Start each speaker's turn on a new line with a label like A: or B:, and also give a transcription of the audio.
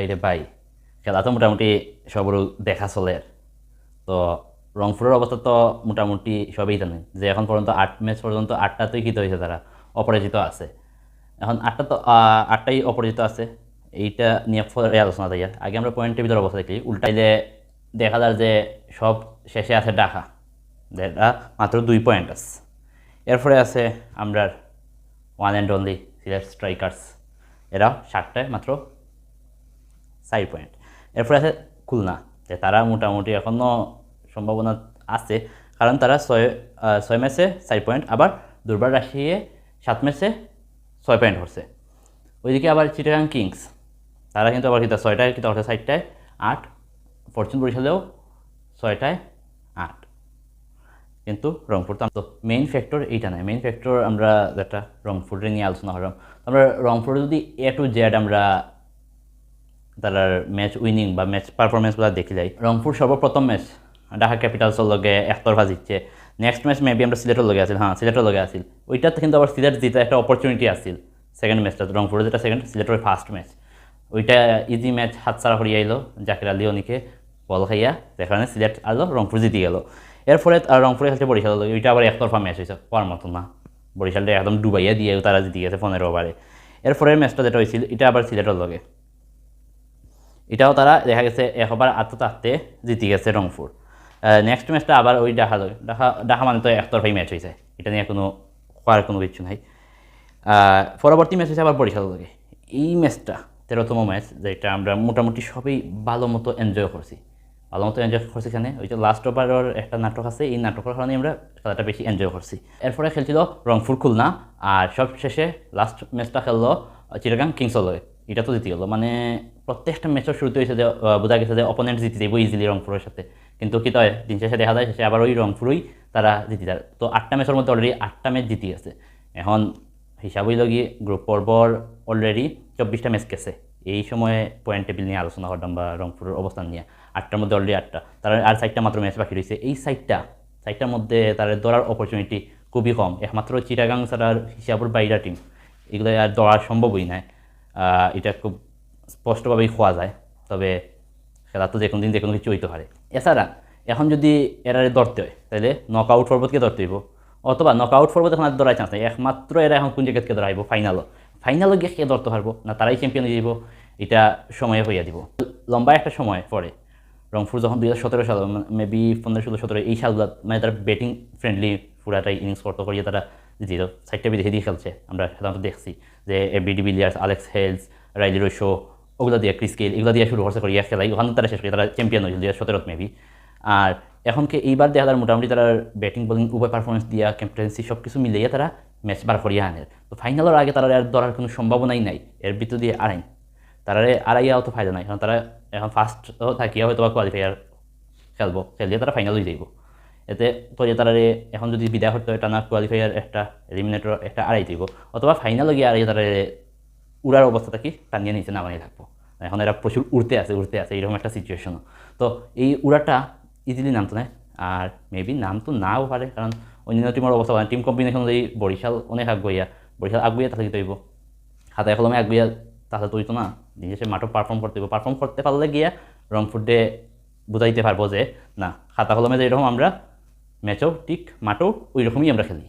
A: বাইরে বাই। খেলা তো মোটামুটি সবরও দেখা চলে। তো রংপুরের অবস্থা তো মোটামুটি সবই জানে যে এখন পর্যন্ত আট ম্যাচ পর্যন্ত আটটাতেই জিতে হয়েছে তারা, অপরাজিত আছে। এখন আটটা তো আটটাই অপরাজিত আছে। এইটা নিয়ে পরে আলোচনা তাই আগে আমরা পয়েন্ট টেবিলের অবস্থা দেখি। উল্টাইলে দেখা যায় যে সব শেষে আছে ঢাকা। যেটা মাত্র দুই পয়েন্ট আছে। এরপরে আছে আমরা one and only Sylhet strikers এরা ষাটটায় মাত্র চার পয়েন্ট এরপরে আছে খুলনা, যে তারা মোটামুটি এখনও সম্ভাবনা আছে, কারণ তারা ছয় ছয় ম্যাচে চার পয়েন্ট আবার দুর্বার রাশিয়ে সাত ম্যাচে ছয় পয়েন্ট করছে ওইদিকে আবার চিটাগাং কিংস, তারা কিন্তু আবার কিন্তু ছয়টায়, কিন্তু করছে চারটায় আট, ফরচুন বরিশালেও ছয়টায় আট। কিন্তু রংপুর তো তো মেইন ফ্যাক্টর এইটা নয়। মেইন ফ্যাক্টর আমরা যেটা রংপুরে নিয়ে আলোচনা করলাম আমরা রংপুরে যদি এ টু জেড আমরা তারার ম্যাচ উইনিং বা ম্যাচ পারফরমেন্সগুলো দেখি যাই। রংপুর সর্বপ্রথম ম্যাচ ঢাকা ক্যাপিটালসের লগে একতরফা জিতছে। নেক্সট ম্যাচ মেবি আমরা সিলেটের লগে আছিল হ্যাঁ সিলেটের লগে আছিল। ওইটাতে কিন্তু আবার সিলেট জিতে একটা অপরচুনিটি আছিল সেকেন্ড ম্যাচটা রংপুরে যেটা সেকেন্ড সিলেটের ফার্স্ট ম্যাচ ওইটা ইজি ম্যাচ হাতছাড়া করিয়ে আইলো জাকির আলী অনিকে, বল খাইয়া, যেখানে সিলেট আলো রংপুর জিতে গেল। এর ফলে আর রংপুরে খেলছে বরিশাল। লগে ওইটা আবার একতরফা ম্যাচ হয়েছে পাওয়ার মতো না। বরিশালটা একদম ডুবাইয়া দিয়ে তারা জিতে গেছে পনেরো ওভারে। এর পরের ম্যাচটা যেটা হয়েছিল এটা আবার সিলেটের লগে। এটাও তারা দেখা গেছে একবার আত্মতে আত্মে জিতে গেছে রংপুর। নেক্সট ম্যাচটা আবার ওই ডাহা লগে ডাহা ডাহা মানে তো একতরফাই ম্যাচ হয়েছে এটা নিয়ে কোনো, হওয়ার কোনো কিছু নাই। পরবর্তী ম্যাচ হয়েছে আবার বরিশাল লগে এই ম্যাচটা তেরোতম ম্যাচ যেটা আমরা মোটামুটি সবই ভালো মতো এনজয় করছি। ভালো মতো এনজয় করছি এখানে ওই যে লাস্ট ওভারের একটা নাটক আছে, এই নাটকের কারণে আমরা খেলাটা বেশি এনজয় করছি। এরপরে খেলছিল রংপুর খুলনা আর সব শেষে লাস্ট ম্যাচটা খেললো চিটাগাং কিংসল লগে এটা তো জিতে গেলো মানে প্রত্যেকটা ম্যাচের শুরুতে হয়েছে যে বোঝা গেছে যে অপোনেন্ট জিতে যাব ইজিলি রংপুরের সাথে। কিন্তু কি হয়, দিন শেষে দেখা যায়, শেষে আবার ওই রংপুরই তারা জিতে যায়। তো আটটা ম্যাচের মধ্যে অলরেডি আটটা ম্যাচ জিতে গেছে এখন হিসাব হইল গিয়ে গ্রুপ পর্বর অলরেডি চব্বিশটা ম্যাচ গেছে। এই সময়ে পয়েন্ট টেবিল নিয়ে আলোচনা করতাম বা রংপুরের অবস্থান নিয়ে আটটার মধ্যে অলরেডি আটটা। তারা আর সাইডটা মাত্র ম্যাচ বাকি রয়েছে এই সাইডটা সাইডটার মধ্যে তাদের দৌড়ার অপরচুনিটি খুবই কম। একমাত্র চিটাগাং ছাড়ার হিসাবের বাইরা টিম এগুলো আর দৌড়া সম্ভবই নয় এটা খুব স্পষ্টভাবেই খোয়া যায়। তবে খেলা তো যে কোনো দিন যে কোনো কিছু হইতে পারে। এছাড়া, এখন যদি এরারে ধরতে হয়, তাহলে নক আউট পর্বতকে ধরতে হইব। অথবা নক আউট পর্বত এখন আর ধরার চান্স নাই। একমাত্র এরা এখন কোন জায়গাকে ধরাইব? ফাইনালও ফাইনালও গিয়ে কে ধরতে পারব? না, তারাই চ্যাম্পিয়ন হয়ে যাব এটা সময়ে হইয়া দিব। লম্বা একটা সময় পরে, রংপুর যখন দুই হাজার সতেরো সাল মেবি পনেরো, ষোলো, সতেরো, এই সালগুলো মানে তারা ব্যাটিং ফ্রেন্ডলি পুরাটাই ইনিংস করতে করিয়ে তারা জিতো সাইডটা বিদেশে দিয়ে খেলছে, আমরা সাধারণত দেখছি যে de Villiers Alex Hales, Rilee Rossouw, ওগুলো দিয়ে ক্রিস গেল এগুলো দিয়ে শুরু করছে করিয়া খেলাই। ওখানে তারা শেষ করে, তারা চ্যাম্পিয়ন হয়েছিল দুই হাজার সতেরোত মেবি আর এখনকে এইবার দেখা যায় মোটামুটি তারা ব্যাটিং বোলিং উভয় পারফরমেন্স দিয়া ক্যাপ্টেন্সি সব কিছু মিলিয়ে তারা ম্যাচ বার করিয়া আনে। তো ফাইনালের আগে তারা আর ধরার কোনো সম্ভাবনাই নাই, এর ভিতর দিয়ে আড়াই তারা আড়াইয়াও তো ফায়দা নাই, কারণ তারা এখন ফার্স্ট থাকিয়া হয়তো বা কোয়ালিফায়ার খেলব, খেলিয়ে তারা ফাইনাল হয়ে যাইব। এতে তো যে তারা এখন যদি বিদায় করতে হয়, টানা কোয়ালিফায়ার একটা এলিমিনেটর একটা আড়াই দিব। অথবা ফাইনালে গিয়ে আড়াই তারা উড়ার অবস্থা থাকি টানিয়ে নিচে নামানিয়ে থাকব এখন এরা প্রচুর উড়তে আছে উড়তে আছে, এরকম একটা সিচুয়েশনও তো এই উড়াটা ইজিলি নামতো না, আর মেবি নাম তো নাও পারে, কারণ অন্যান্য টিমের অবস্থা মানে টিম কম্বিনেশন অনুযায়ী বরিশাল অনেক আগুয়া বরিশাল আগুয়া তাহলে তৈব হাতায় কলমে আগুয়া তাহলে তো না, নিজে সে মাঠও পারফর্ম করতে পারফর্ম করতে পারলে গিয়া ডে বুঝাইতে পারব যে, না খাতা কলমে যে এরকম আমরা ম্যাচও ঠিক মাঠও ওই রকমই আমরা খেলি।